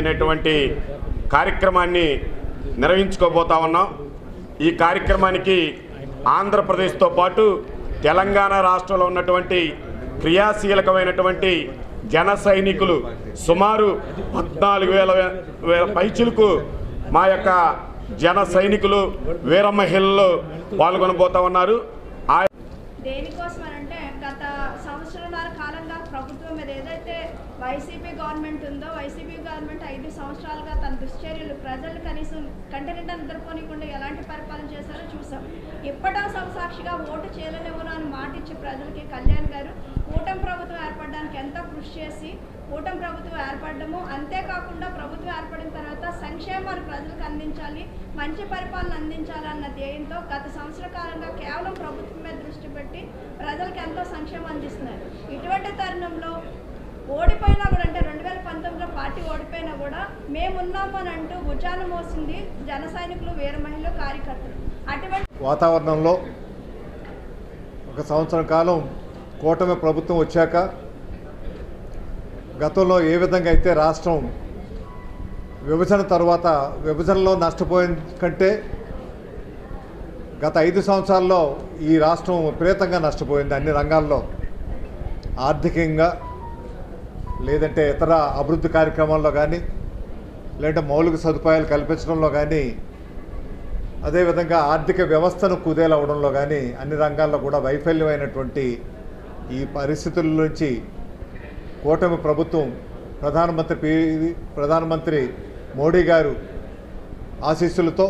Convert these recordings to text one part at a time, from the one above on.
అనేటువంటి కార్యక్రమాన్ని నిర్వహించుకోబోతా ఉన్నాం. ఈ కార్యక్రమానికి ఆంధ్రప్రదేశ్తో పాటు తెలంగాణ రాష్ట్రంలో ఉన్నటువంటి క్రియాశీలకమైనటువంటి జన సైనికులు సుమారు పద్నాలుగు వేల వేల పైచులకు మా యొక్క జన సైనికులు వీర మహిళలు పాల్గొనబోతా ఉన్నారు. ఆ దేనికోసం గత సంవత్సరాల కాలంగా ప్రభుత్వం మీద ఏదైతే వైసీపీ గవర్నమెంట్ ఉందో వైసీపీ గవర్నమెంట్ ఐదు సంవత్సరాలుగా తన దుశ్చర్యలు ప్రజలు కనీసం కంటి నిండా నిద్రపోనికుండా ఎలాంటి పరిపాలన చేశారో చూసాం ఇప్పటా సంసాక్షిగా ఓటు చేయలేనివ్వను అని మాటిచ్చి ప్రజలకి కళ్యాణ్ గారు కూటమి ప్రభుత్వం ఏర్పడడానికి ఎంతో కృషి చేసి కూటమి ప్రభుత్వం ఏర్పడము అంతేకాకుండా ప్రభుత్వం ఏర్పడిన తర్వాత సంక్షేమాలు ప్రజలకు అందించాలి మంచి పరిపాలన అందించాలన్న ధ్యేయంతో గత సంవత్సర కాలంగా కేవలం ప్రభుత్వం మీద దృష్టి పెట్టి ప్రజలకు ఎంతో సంక్షేమం అందిస్తున్నారు. ఇటువంటి తరుణంలో ఓడిపోయినా కూడా అంటే రెండు వేల పంతొమ్మిదిలో పార్టీ ఓడిపోయినా కూడా మేమున్నామని అంటూ భుజాన మోసింది జన సైనికులు వీర మహిళలు కార్యకర్తలు. అటువంటి వాతావరణంలో ఒక సంవత్సరం కాలం కూటమి ప్రభుత్వం వచ్చాక గతంలో ఏ విధంగా అయితే రాష్ట్రం విభజన తర్వాత విభజనలో నష్టపోయిన కంటే గత ఐదు సంవత్సరాల్లో ఈ రాష్ట్రం విపరీతంగా నష్టపోయింది అన్ని రంగాల్లో. ఆర్థికంగా లేదంటే ఇతర అభివృద్ధి కార్యక్రమాల్లో కానీ లేదంటే మౌలిక సదుపాయాలు కల్పించడంలో కానీ అదేవిధంగా ఆర్థిక వ్యవస్థను కుదేలవడంలో కానీ అన్ని రంగాల్లో కూడా వైఫల్యమైనటువంటి ఈ పరిస్థితుల నుంచి కూటమి ప్రభుత్వం ప్రధానమంత్రి ప్రధానమంత్రి మోడీ గారు ఆశీస్సులతో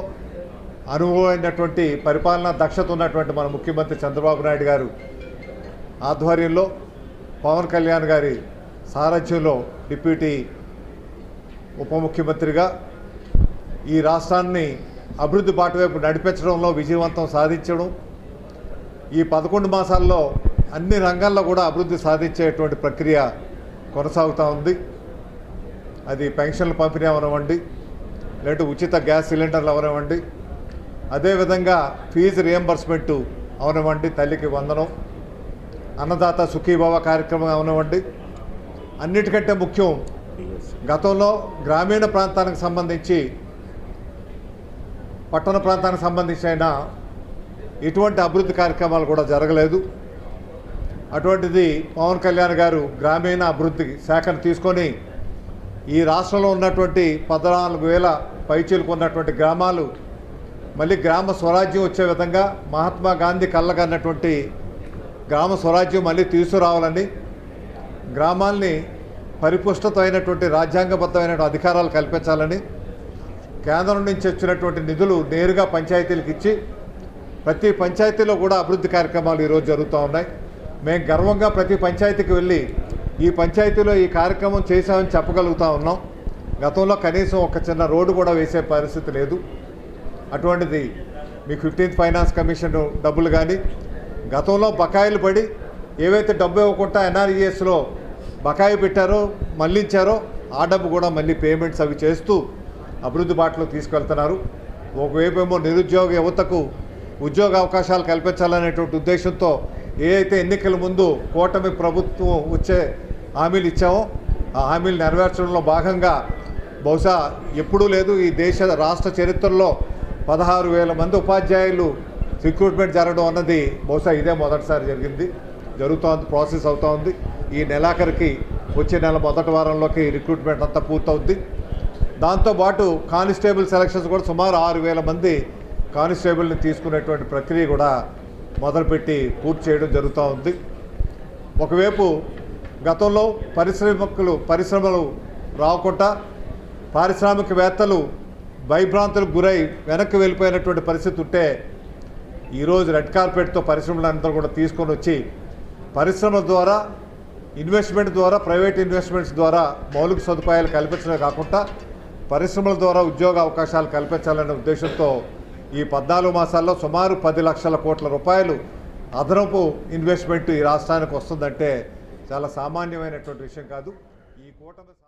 అనుభవమైనటువంటి పరిపాలనా దక్షత ఉన్నటువంటి మన ముఖ్యమంత్రి చంద్రబాబు నాయుడు గారు ఆధ్వర్యంలో పవన్ కళ్యాణ్ గారి సారథ్యంలో డిప్యూటీ ఉప ముఖ్యమంత్రిగా ఈ రాష్ట్రాన్ని అభివృద్ధి బాట వైపు నడిపించడంలో విజయవంతం సాధించడం ఈ పదకొండు మాసాల్లో అన్ని రంగాల్లో కూడా అభివృద్ధి సాధించేటువంటి ప్రక్రియ కొనసాగుతూ ఉంది. అది పెన్షన్లు పంపిణీ అవనివ్వండి లేదంటే ఉచిత గ్యాస్ సిలిండర్లు అవనివ్వండి అదేవిధంగా ఫీజు రియంబర్స్మెంట్ అవనివ్వండి తల్లికి వందనం అన్నదాత సుఖీభవ కార్యక్రమం అవనివ్వండి. అన్నిటికంటే ముఖ్యం గతంలో గ్రామీణ ప్రాంతానికి సంబంధించి పట్టణ ప్రాంతానికి సంబంధించిన ఎటువంటి అభివృద్ధి కార్యక్రమాలు కూడా జరగలేదు. అటువంటిది పవన్ కళ్యాణ్ గారు గ్రామీణ అభివృద్ధి శాఖను తీసుకొని ఈ రాష్ట్రంలో ఉన్నటువంటి పద్నాలుగు వేల పైచీలకు ఉన్నటువంటి గ్రామాలు మళ్ళీ గ్రామ స్వరాజ్యం వచ్చే విధంగా మహాత్మా గాంధీ కళ్ళగన్నటువంటి గ్రామ స్వరాజ్యం మళ్ళీ తీసుకురావాలని గ్రామాల్ని పరిపుష్టత అయినటువంటి రాజ్యాంగబద్ధమైన అధికారాలు కల్పించాలని కేంద్రం నుంచి వచ్చినటువంటి నిధులు నేరుగా పంచాయతీలకు ఇచ్చి ప్రతి పంచాయతీలో కూడా అభివృద్ధి కార్యక్రమాలు ఈరోజు జరుగుతూ ఉన్నాయి. మేము గర్వంగా ప్రతి పంచాయతీకి వెళ్ళి ఈ పంచాయతీలో ఈ కార్యక్రమం చేశామని చెప్పగలుగుతా ఉన్నాం. గతంలో కనీసం ఒక చిన్న రోడ్డు కూడా వేసే పరిస్థితి లేదు. అటువంటిది మీ ఫిఫ్టీన్త్ ఫైనాన్స్ కమిషన్ డబ్బులు కానీ గతంలో బకాయిలు పడి ఏవైతే డబ్బు ఇవ్వకుండా ఎన్ఆర్ఈఎస్లో బకాయి పెట్టారో మళ్ళించారో ఆ డబ్బు కూడా మళ్ళీ పేమెంట్స్ అవి చేస్తూ అభివృద్ధి బాటలో తీసుకెళ్తున్నారు. ఒకవైపు ఏమో నిరుద్యోగ యువతకు ఉద్యోగ అవకాశాలు కల్పించాలనేటువంటి ఉద్దేశంతో ఏదైతే ఎన్నికల ముందు కూటమి ప్రభుత్వం వచ్చే హామీలు ఇచ్చామో ఆ హామీలు నెరవేర్చడంలో భాగంగా బహుశా ఎప్పుడూ లేదు ఈ దేశ రాష్ట్ర చరిత్రలో పదహారు వేల మంది ఉపాధ్యాయులు రిక్రూట్మెంట్ జరగడం అన్నది బహుశా ఇదే మొదటిసారి జరిగింది. జరుగుతోంది ప్రాసెస్ అవుతూ ఉంది. ఈ నెలాఖరికి వచ్చే నెల మొదటి వారంలోకి రిక్రూట్మెంట్ అంతా పూర్తవుద్ది. దాంతోపాటు కానిస్టేబుల్ సెలక్షన్స్ కూడా సుమారు ఆరు వేల మంది కానిస్టేబుల్ని తీసుకునేటువంటి ప్రక్రియ కూడా మొదలుపెట్టి పూర్తి చేయడం జరుగుతూ ఉంది. ఒకవైపు గతంలో పరిశ్రమకులు పరిశ్రమలు రాకుండా పారిశ్రామికవేత్తలు భయభ్రాంతులకు గురై వెనక్కి వెళ్ళిపోయినటువంటి పరిస్థితి ఉంటే ఈరోజు రెడ్ కార్పెట్తో పరిశ్రమలందరూ కూడా తీసుకొని వచ్చి పరిశ్రమల ద్వారా ఇన్వెస్ట్మెంట్ ద్వారా ప్రైవేట్ ఇన్వెస్ట్మెంట్స్ ద్వారా మౌలిక సదుపాయాలు కల్పించడమే కాకుండా పరిశ్రమల ద్వారా ఉద్యోగ అవకాశాలు కల్పించాలనే ఉద్దేశంతో ఈ పద్నాలుగు మాసాల్లో సుమారు పది లక్షల కోట్ల రూపాయలు అదనపు ఇన్వెస్ట్మెంట్ ఈ రాష్ట్రానికి వస్తుందంటే చాలా సామాన్యమైనటువంటి విషయం కాదు. ఈ కూటమి